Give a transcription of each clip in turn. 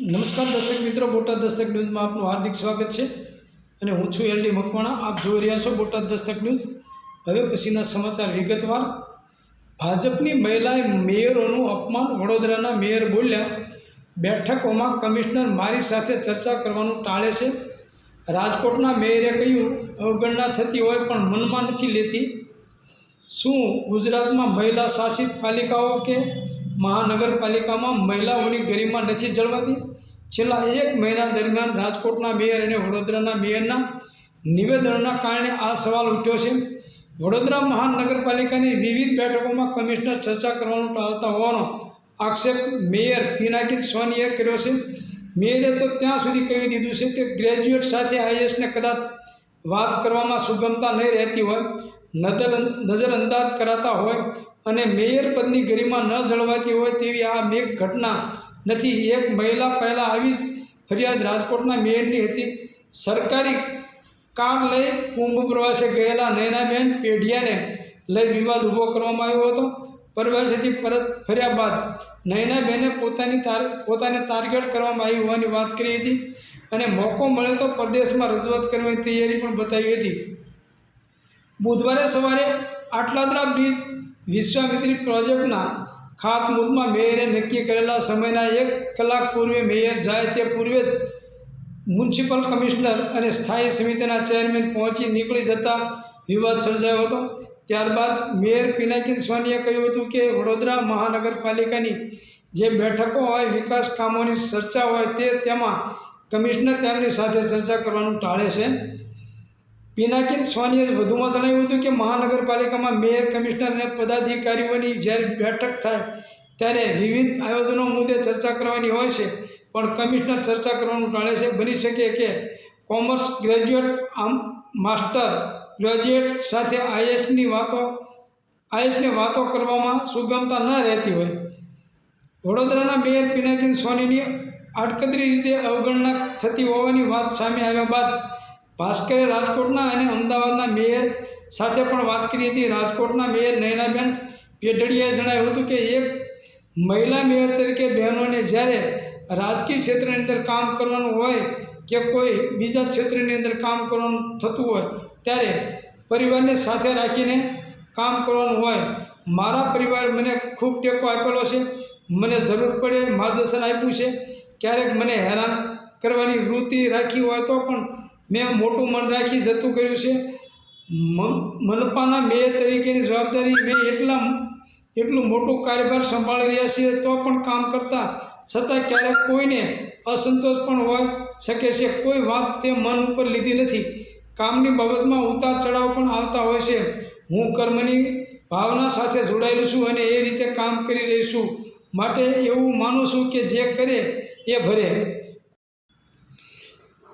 નમસ્કાર દર્શક મિત્રો, બોટાદ દસ્તક ન્યૂઝમાં આપનું હાર્દિક સ્વાગત છે અને હું છું એલડી મકવાણા. આપ જોઈ રહ્યા છો બોટાદ દસ્તક ન્યૂઝ. હવે પછીના સમાચાર વિગતવાર. ભાજપની મહિલાએ મેયરોનું અપમાન વડોદરાના મેયર બોલ્યા, બેઠકોમાં કમિશનર મારી સાથે ચર્ચા કરવાનું ટાળે છે. રાજકોટના મેયરે કહ્યું, અવગણના થતી હોય પણ મનમાં નથી લેતી. શું ગુજરાતમાં મહિલા શાસિત પાલિકાઓ કે મહાનગરપાલિકામાં મહિલાઓની ગરિમા નથી જળવાતી. છેલ્લા એક મહિના દરમિયાન રાજકોટના મેયર અને વડોદરાના મેયરના નિવેદનના કારણે આ સવાલ ઉઠ્યો છે. વડોદરા મહાનગરપાલિકાની વિવિધ બેઠકોમાં કમિશનર ચર્ચા કરવાનું ટાળતા હોવાનો આક્ષેપ મેયર પિનાકિન સોનીએ કર્યો છે. મેયરે તો ત્યાં સુધી કહી દીધું છે કે ગ્રેજ્યુએટ સાથે આઈએસને કદાચ વાત કરવામાં સુગમતા નહીં રહેતી હોય, નજર નજરઅંદાજ કરાતા હોય અને મેયર પદની ગરિમા ન જળવાતી હોય તેવી આ મેઘ ઘટના નથી. એક મહિલા પહેલાં આવી જ ફરિયાદ રાજકોટના મેયરની હતી. સરકારી કાર લઈ કુંભ પ્રવાસે ગયેલા નયનાબેન પેઢિયાને લઈ વિવાદ ઊભો કરવામાં આવ્યો હતો. પ્રવાસેથી પરત ફર્યા બાદ નયનાબેને પોતાની તાર, પોતાને ટાર્ગેટ કરવામાં આવી હોવાની વાત કરી હતી અને મોકો મળે તો પરદેશમાં રજૂઆત કરવાની તૈયારી પણ બતાવી હતી. બુધવારે સવારે આટલાદરા બ્રિજ વિશ્વામિત્રી પ્રોજેક્ટના ખાતમુહૂર્તમાં મેયરે નક્કી કરેલા સમયના એક કલાક પૂર્વે મેયર જાય તે પૂર્વે જ મ્યુનિસિપલ કમિશનર અને સ્થાયી સમિતિના ચેરમેન પહોંચી નીકળી જતા વિવાદ સર્જાયો હતો. ત્યારબાદ મેયર પિનાકિન સોનીએ કહ્યું હતું કે વડોદરા મહાનગરપાલિકાની જે બેઠકો હોય, વિકાસ કામોની ચર્ચા હોય તે તેમાં કમિશનર તેમની સાથે ચર્ચા કરવાનું ટાળે છે. પિનાકિન સોનીએ વધુમાં જણાવ્યું હતું કે મહાનગરપાલિકામાં મેયર, કમિશનર અને પદાધિકારીઓની જ્યારે બેઠક થાય ત્યારે વિવિધ આયોજનો મુદ્દે ચર્ચા કરવાની હોય છે. પણ કમિશનર ચર્ચા કરવાનું ટાળે છે. બની શકે કે કોમર્સ ગ્રેજ્યુએટ આમ માસ્ટર ગ્રેજ્યુએટ સાથે આઈએસની વાતો આઈએસની વાતો કરવામાં સુગમતા ન રહેતી હોય. વડોદરાના મેયર પિનાકીન સોનીની આડકતરી રીતે અવગણના થતી હોવાની વાત સામે આવ્યા બાદ ભાસ્કરે રાજકોટના અને અમદાવાદના મેયર સાથે પણ વાત કરી હતી. રાજકોટના મેયર નયનાબેન પેઢડિયાએ જણાવ્યું હતું કે એક મહિલા મેયર તરીકે બહેનોને જ્યારે રાજકીય ક્ષેત્રની અંદર કામ કરવાનું હોય કે કોઈ બીજા ક્ષેત્રની અંદર કામ કરવાનું થતું હોય ત્યારે પરિવારને સાથે રાખીને કામ કરવાનું હોય. મારા પરિવાર મને ખૂબ ટેકો આપેલો છે. મને જરૂર પડે માર્ગદર્શન આપ્યું છે. ક્યારેક મને હેરાન કરવાની વૃત્તિ રાખી હોય તો પણ મેં મોટું મન રાખી જતું કર્યું છે. મનપાના મેયર તરીકેની જવાબદારી મેં એટલા એટલું મોટું કાર્યભાર સંભાળી રહ્યા છીએ તો પણ કામ કરતા, છતાં ક્યારેક કોઈને અસંતોષ પણ હોય શકે છે. કોઈ વાત તે મન ઉપર લીધી નથી. કામની બાબતમાં ઉતાર ચઢાવ પણ આવતા હોય છે. હું કર્મની ભાવના સાથે જોડાયેલું છું અને એ રીતે કામ કરી રહી છું. માટે એવું માનું છું કે જે કરે એ ભરે.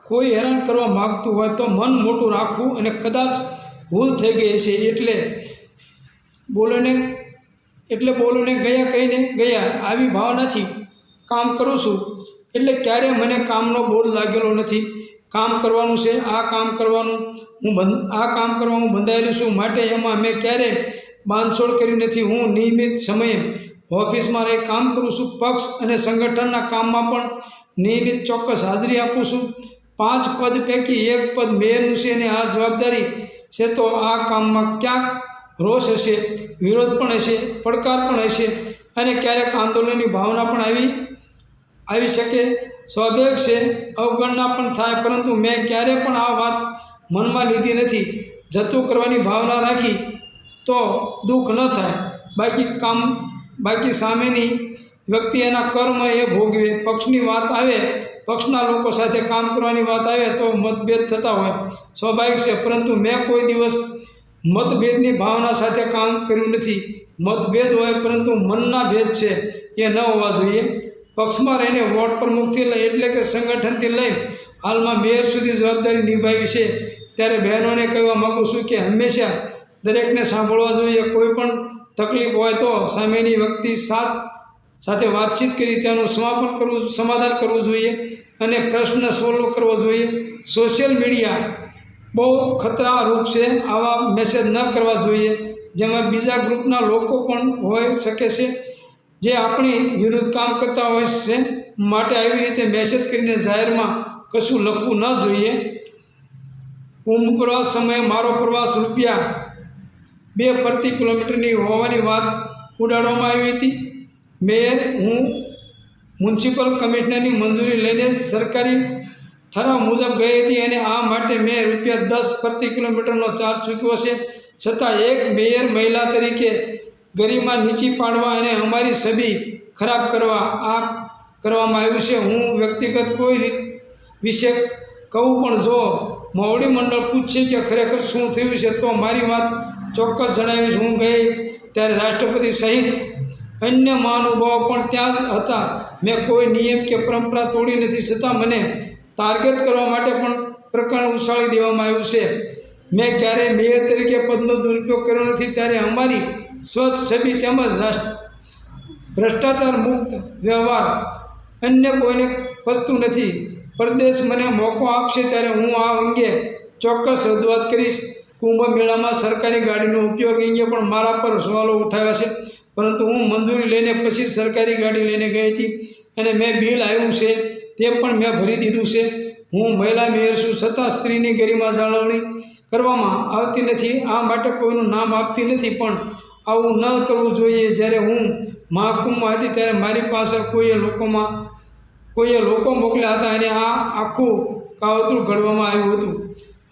કોઈ હેરાન કરવા માગતું હોય તો મન મોટું રાખવું અને કદાચ ભૂલ થઈ ગઈ છે એટલે બોલોને એટલે બોલોને ગયા કહીને ગયા. આવી ભાવનાથી કામ કરું છું. એટલે ક્યારે મને કામનો બોલ લાગેલો નથી. કામ કરવાનું છે, આ કામ કરવાનું, હું બંધ, આ કામ કરવા હું બંધાયેલું છું. માટે એમાં મેં ક્યારે બાંધછોડ કરી નથી. હું નિયમિત સમયે ઓફિસમાં રહી કામ કરું છું. પક્ષ અને સંગઠનના કામમાં પણ નિયમિત ચોક્કસ હાજરી આપું છું. પાંચ પદ પૈકી એક પદ મેયરનું છે અને આ જવાબદારી છે તો આ કામમાં ક્યાંક રોષ હશે, વિરોધ પણ હશે, પડકાર પણ હશે અને ક્યારેક આંદોલનની ભાવના પણ આવી આવી શકે. સ્વાભાવિક છે, અવગણના પણ થાય, પરંતુ મેં ક્યારે પણ આ વાત મનમાં લીધી નથી. જતું કરવાની ભાવના રાખી તો દુઃખ ન થાય. બાકી કામ, બાકી સામેની વ્યક્તિ એના કર્મ એ ભોગવે, પક્ષની વાત આવે, પક્ષના લોકો સાથે કામ કરવાની વાત આવે તો મતભેદ થતા હોય. સ્વાભાવિક છે, પરંતુ મેં કોઈ દિવસ મતભેદની ભાવના સાથે કામ કર્યું નથી. મતભેદ હોય પરંતુ મનના ભેદ છે, એ ન હોવા જોઈએ. પક્ષમાં રહીને વોર્ડ પ્રમુખથી લઈ એટલે કે સંગઠનથી લઈ હાલમાં મેયર સુધી જવાબદારી નિભાવી છે. ત્યારે બહેનોને કહેવા માગું છું કે હંમેશા દરેકને સાંભળવા જોઈએ. કોઈ પણ તકલીફ હોય તો સામેની વ્યક્તિ સાથ સાથે વાતચીત કરી તેનું સમાપન કરવું, સમાધાન કરવું જોઈએ અને પ્રશ્ન સોલ્વ કરવો જોઈએ. સોશિયલ મીડિયા બહુ ખતરારૂપ છે, આવા મેસેજ ન કરવા જોઈએ. જેમાં બીજા ગ્રુપના લોકો પણ હોઈ શકે છે, જે આપણી વિરુદ્ધ કામ કરતા હોય છે. માટે આવી રીતે મેસેજ કરીને જાહેરમાં કશું લખવું ન જોઈએ. હું પ્રવાસ સમયે મારો પ્રવાસ રૂપિયા બે પ્રતિ કિલોમીટરની હોવાની વાત ઉડાડવામાં આવી હતી. મેયર, હું મ્યુનિસિપલ કમિશનરની મંજૂરી લઈને સરકારી ઠરાવ મુજબ ગઈ હતી અને આ માટે મેં રૂપિયા દસ પ્રતિ કિલોમીટરનો ચાર્જ ચૂક્યો છે. છતાં એક મેયર મહિલા તરીકે ગરિમા નીચી પાડવા અને અમારી છબી ખરાબ કરવા આ કરવામાં આવ્યું છે. હું વ્યક્તિગત કોઈ રીત વિશે કહું પણ જો મોવડી મંડળ પૂછશે કે ખરેખર શું થયું છે, તો મારી વાત ચોક્કસ જણાવીશ. હું ગઈ ત્યારે રાષ્ટ્રપતિ સહિત અન્ય મહાનુભાવો પણ ત્યાં જ હતા. મેં કોઈ નિયમ કે પરંપરા તોડી નથી, છતાં મને ટાર્ગેટ કરવા માટે પણ પ્રકરણ ઉછાળી દેવામાં આવ્યું છે. મેં ક્યારેય મેયર તરીકે પદનો દુરુપયોગ કર્યો નથી, ત્યારે અમારી સ્વચ્છ છબી તેમજ રાષ્ટ્ર, ભ્રષ્ટાચાર મુક્ત વ્યવહાર અન્ય કોઈને પચતું નથી. પરદેશ મને મોકો આપશે ત્યારે હું આ અંગે ચોક્કસ રજૂઆત કરીશ. કુંભ મેળામાં સરકારી ગાડીનો ઉપયોગ અંગે પણ મારા પર સવાલો ઉઠાવ્યા છે. પરંતુ હું મંજૂરી લઈને પછી સરકારી ગાડી લઈને ગઈ હતી અને મેં બિલ આવ્યું છે તે પણ મેં ભરી દીધું છે. હું મહિલા મેયર છું, છતાં સ્ત્રીની ગરિમા જાળવણી કરવામાં આવતી નથી. આ માટે કોઈનું નામ આપતી નથી, પણ આવું ન કરવું જોઈએ. જ્યારે હું મહાકુંભમાં હતી ત્યારે મારી પાસે કોઈએ લોકોમાં, કોઈએ લોકો મોકલ્યા હતા અને આ આખું કાવતરું ઘડવામાં આવ્યું હતું.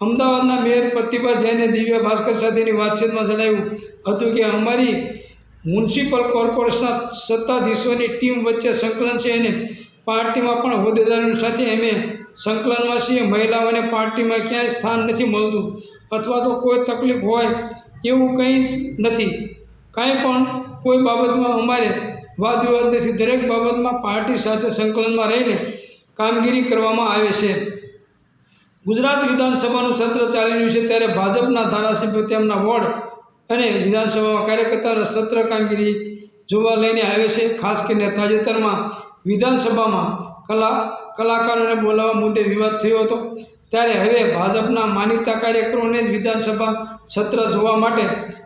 અમદાવાદના મેયર પ્રતિભા જૈને દિવ્ય ભાસ્કર સાથેની વાતચીતમાં જણાવ્યું હતું કે, અમારી મ્યુનિસિપલ કોર્પોરેશનના સત્તાધીશોની ટીમ વચ્ચે સંકલન છે અને પાર્ટીમાં પણ હોદ્દેદારો સાથે અમે સંકલનમાં છીએ. મહિલાઓને પાર્ટીમાં ક્યાંય સ્થાન નથી મળતું અથવા તો કોઈ તકલીફ હોય એવું કંઈ જ નથી. કાંઈ પણ કોઈ બાબતમાં અમારે વાદ વિવાદ નથી. દરેક બાબતમાં પાર્ટી સાથે સંકલનમાં રહીને કામગીરી કરવામાં આવે છે. ગુજરાત વિધાનસભાનું સત્ર ચાલી રહ્યું છે ત્યારે ભાજપના ધારાસભ્યો તેમના વોર્ડ અને વિધાનસભામાં કાર્યકર્તાઓને સત્ર કામગીરી જોવા લઈને આવે છે. ખાસ કરીને તાજેતરમાં વિધાનસભામાં કલા, કલાકારોને બોલાવવા મુદ્દે વિવાદ થયો હતો. ત્યારે હવે ભાજપના માનીતા કાર્યકરોને જ વિધાનસભા સત્ર જોવા માટે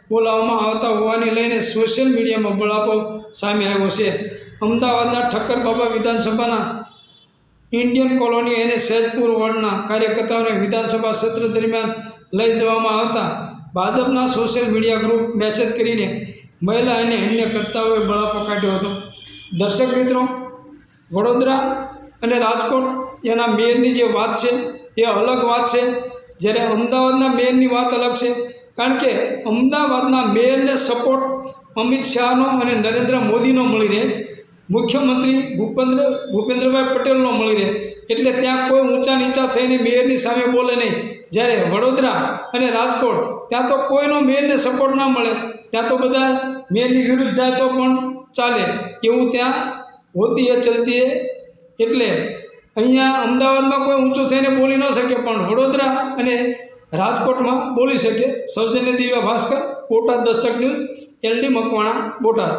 બોલાવવામાં આવતા હોવાને લઈને સોશિયલ મીડિયામાં બળાપો સામે આવ્યો છે. અમદાવાદના ઠક્કર બાબા વિધાનસભાના ઇન્ડિયન કોલોની અને સૈદપુર વોર્ડના કાર્યકર્તાઓને વિધાનસભા સત્ર દરમિયાન લઈ જવામાં આવતા ભાજપના સોશિયલ મીડિયા ગ્રુપ મેસેજ કરીને મહિલા અને અન્ય કર્તાઓએ બળાપો કાઢ્યો હતો. દર્શક મિત્રો, વડોદરા અને રાજકોટ એના મેયરની જે વાત છે એ અલગ વાત છે. જ્યારે અમદાવાદના મેયરની વાત અલગ છે. કારણ કે અમદાવાદના મેયરને સપોર્ટ અમિત શાહનો અને નરેન્દ્ર મોદીનો મળી રહે. મુખ્યમંત્રી ભૂપેન્દ્ર, ભૂપેન્દ્રભાઈ પટેલનો મળી રહે. એટલે ત્યાં કોઈ ઊંચા નીચા થઈને મેયરની સામે બોલે નહીં. જ્યારે વડોદરા અને રાજકોટ ત્યાં તો કોઈનો મેયરને સપોર્ટ ના મળે. ત્યાં તો બધા મેયરની વિરુદ્ધ જાય તો પણ ચાલે. એવું ત્યાં હોતી એ ચલતી એટલે અહીંયા અમદાવાદમાં કોઈ ઊંચું થઈને બોલી ન શકે, પણ વડોદરા અને રાજકોટમાં બોલી શકે. સૌજન્ય Divya Bhaskar, Botad Dastak news, L D Makwana, Botad.